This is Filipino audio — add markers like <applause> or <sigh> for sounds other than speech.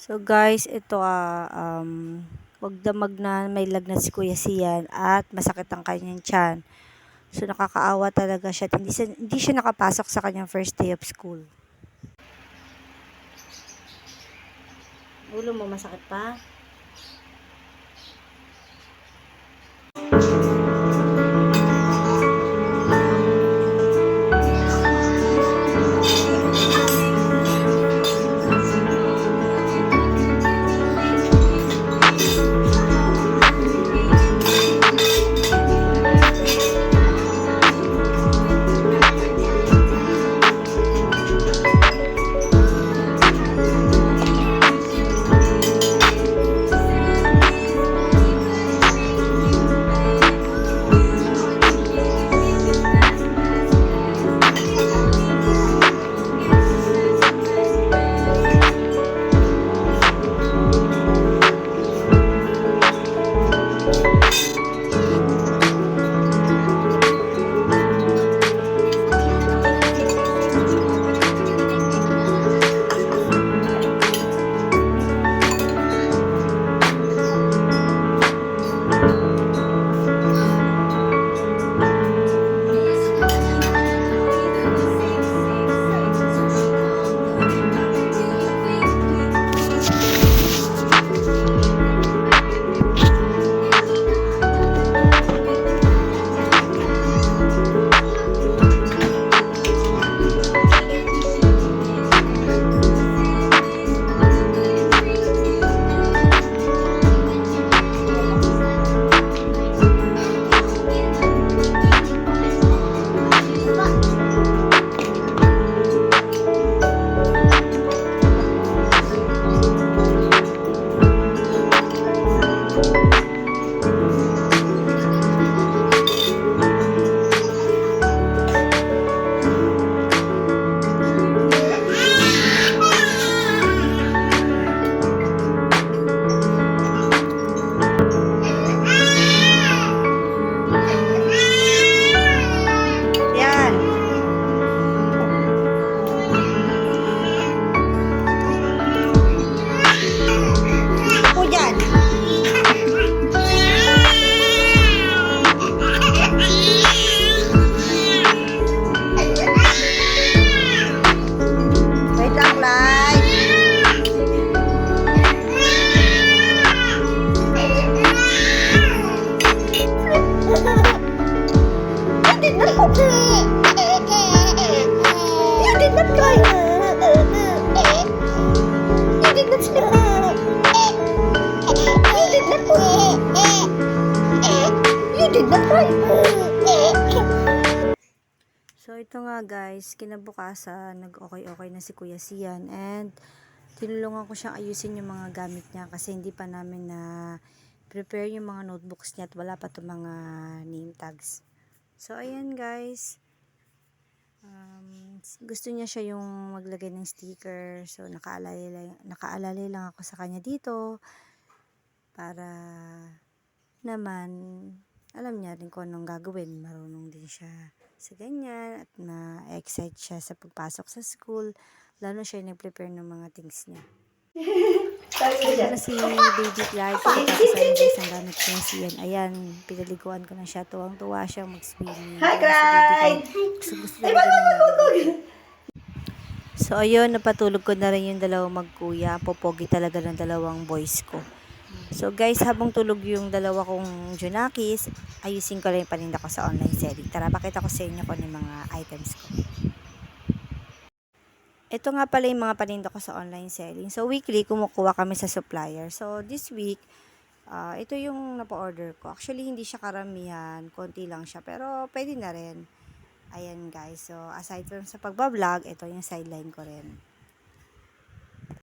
So guys, ito ah, um, wag damag na may lagnat si Kuya Sian at masakit ang kanyang tiyan. So nakakaawa talaga siya at hindi, siya- hindi siya nakapasok sa kanyang first day of school. Ulo mo masakit pa? So ito nga guys, kinabukasan nag-okay-okay na si Kuya Sian and tinulungan ko siyang ayusin yung mga gamit niya kasi hindi pa namin na prepare yung mga notebooks niya at wala pa to mga name tags. So ayan guys. Um, gusto niya siya yung maglagay ng sticker. So nakaalalay nakaalalay lang ako sa kanya dito para naman alam niya rin kung anong gagawin. Marunong din siya sa ganyan at na-excite siya sa pagpasok sa school. Lalo siya nag-prepare ng mga things niya. <laughs> Ito na si Baby Clyde. Tapos ang gamit ko na siyan. Ayan, pinaliguan ko na siya. Tuwang-tuwa siyang mag-swimming. Hi, si Clyde! Gusto, gusto niya. So, ayun, napatulog ko na rin yung dalawang magkuya. Popogi talaga ng dalawang boys ko. So, guys, habang tulog yung dalawa kong Junakis, ayusin ko lang yung paninda ko sa online selling. Tara, pakita ko sa inyo kung ano yung mga items ko. Ito nga pala yung mga paninda ko sa online selling. So, weekly, kumukuha kami sa supplier. So, this week, ah, ito yung napa-order ko. Actually, hindi siya karamihan. Konti lang siya. Pero, pwede na rin. Ayan, guys. So, aside from sa pagbablog, ito yung sideline ko rin.